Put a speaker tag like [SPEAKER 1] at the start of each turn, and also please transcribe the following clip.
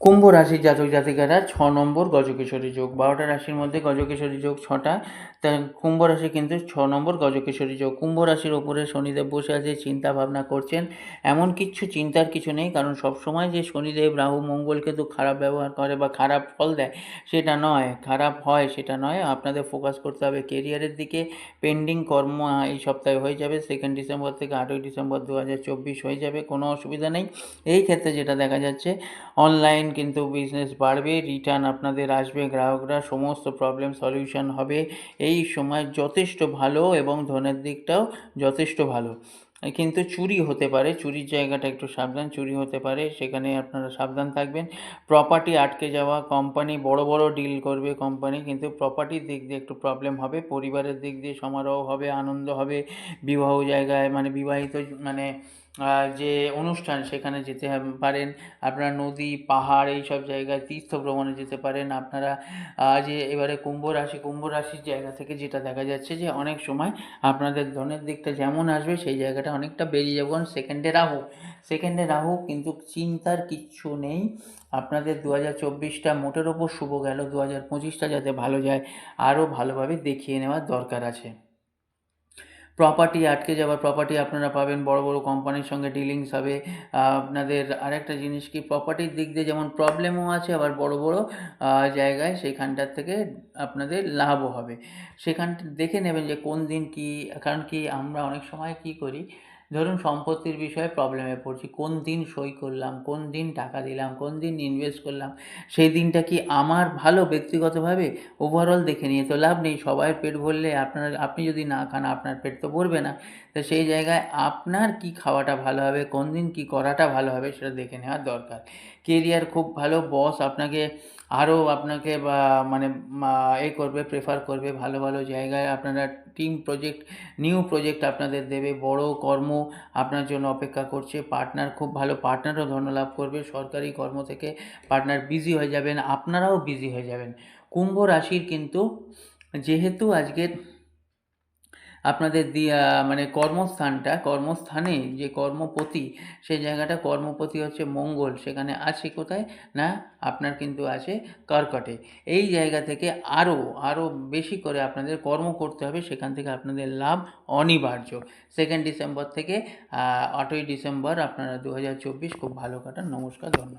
[SPEAKER 1] কুম্ভ রাশির জাতক জাতিকারা ছ নম্বর গজকেশরী যোগ। বারোটা রাশির মধ্যে গজকেশরী যোগ ছটা। তা কুম্ভ রাশি কিন্তু ছ নম্বর গজকেশরী যোগ। কুম্ভ রাশির ওপরে শনিদেব বসে আছে, চিন্তা ভাবনা করছেন। এমন কিচ্ছু চিন্তার কিছু নেই, কারণ সবসময় যে শনিদেব, রাহু, মঙ্গলকে তো খারাপ ব্যবহার করে বা খারাপ ফল দেয়, সেটা নয়। খারাপ হয় সেটা নয়, আপনাদের ফোকাস করতে হবে। কেরিয়ারের দিকে পেন্ডিং কর্ম এই সপ্তাহে হয়ে যাবে সেকেন্ড ডিসেম্বর থেকে আটই ডিসেম্বর দু হাজার চব্বিশ হয়ে যাবে, কোনো অসুবিধা নেই। এই ক্ষেত্রে যেটা দেখা যাচ্ছে অনলাইন কিন্তু বিজনেস বাড়বে রিটার্ন আপনাদের আসবে, গ্রাহকরা সমস্ত প্রবলেম সলিউশন হবে। এই সময় যথেষ্ট ভালো এবং ধনের দিকটাও যথেষ্ট ভালো। কিন্তু চুরি হতে পারে, চুরির জায়গাটা একটু সাবধান, চুরি হতে পারে, সেখানে আপনারা সাবধান থাকবেন। প্রপার্টি আটকে যাওয়া কোম্পানি বড় বড় ডিল করবে কোম্পানি কিন্তু প্রপার্টির দিক দিয়ে একটু প্রবলেম হবে, পরিবারের দিক দিয়ে সমারোহ হবে, আনন্দ হবে, বিবাহ জায়গায় মানে বিবাহিত মানে যে অনুষ্ঠান, সেখানে যেতে হব- পারেন। আপনারা নদী, পাহাড় এই সব জায়গায় তীর্থ ভ্রমণে যেতে পারেন। আপনারা যে এবারে কুম্ভ রাশি, কুম্ভ রাশির জায়গা থেকে যেটা দেখা যাচ্ছে যে অনেক সময় আপনাদের ধনের দিকটা যেমন আসবে, সেই জায়গাটা অনেকটা বেরিয়ে যাবে। কারণ সেকেন্ডে রাহু সেকেন্ডে রাহু কিন্তু চিন্তার কিচ্ছু নেই। আপনাদের দু হাজার চব্বিশটা মোটের ওপর শুভ গেল দু হাজার পঁচিশটা যাতে ভালো যায়, আরও ভালোভাবে দেখিয়ে নেওয়ার দরকার আছে। প্রপার্টি আটকে যাওয়ার প্রপার্টি আপনারা পাবেন, বড় বড় কোম্পানির সঙ্গে ডিলিংস হবে। আপনাদের আরেকটা জিনিস কি প্রপার্টির দিক দিয়ে যেমন প্রবলেমও আছে, আবার বড় বড় জায়গায় সেখানটার থেকে আপনাদের লাভও হবে। সেখানটা দেখে নেবেন যে কোন দিন কি, কারণ কি আমরা অনেক সময় কি করি ধরুন সম্পত্তির বিষয়ে প্রবলেমে পড়ছি, কোন দিন সই করলাম, কোন দিন টাকা দিলাম, কোন দিন ইনভেস্ট করলাম, সেই দিনটা কি আমার ভালো ব্যক্তিগতভাবে? ওভারঅল দেখে নিয়ে তো লাভ নেই, সবাই পেট ভরলে আপনার, আপনি যদি না খান আপনার পেট তো ভরবে না। তো সেই জায়গায় আপনার কি খাওয়াটা ভালো হবে, কোন দিন কি করাটা ভালো হবে সেটা দেখে নেওয়ার দরকার। কেরিয়ার খুব ভালো বস আপনাকে আরও আপনাকে বা মানে এ করবে প্রেফার করবে, ভালো ভালো জায়গায় আপনারা টিম প্রজেক্ট নিউ প্রজেক্ট আপনাদের দেবে, বড় কর্ম আপনার জন্য অপেক্ষা করছে। পার্টনার খুব ভালো পার্টনারও ধনলাভ করবে। সরকারি কর্ম থেকে পার্টনার বিজি হয়ে যাবেন, আপনারাও বিজি হয়ে যাবেন। কুম্ভ রাশির কিন্তু যেহেতু আজকের আপনাদের দিয়া মানে কর্মস্থানটা, কর্মস্থানে যে কর্মপতি সেই জায়গাটা কর্মপতি হচ্ছে মঙ্গল। সেখানে আছে কোথায়? না, আপনার কিন্তু আছে কর্কটে। এই জায়গা থেকে আরও আরও বেশি করে আপনাদের কর্ম করতে হবে। সেখান থেকে আপনাদের লাভ অনিবার্য। সেকেন্ড ডিসেম্বর থেকে আটই ডিসেম্বর আপনারা দু হাজার চব্বিশ খুব ভালো কাটান। নমস্কার, ধন্যবাদ।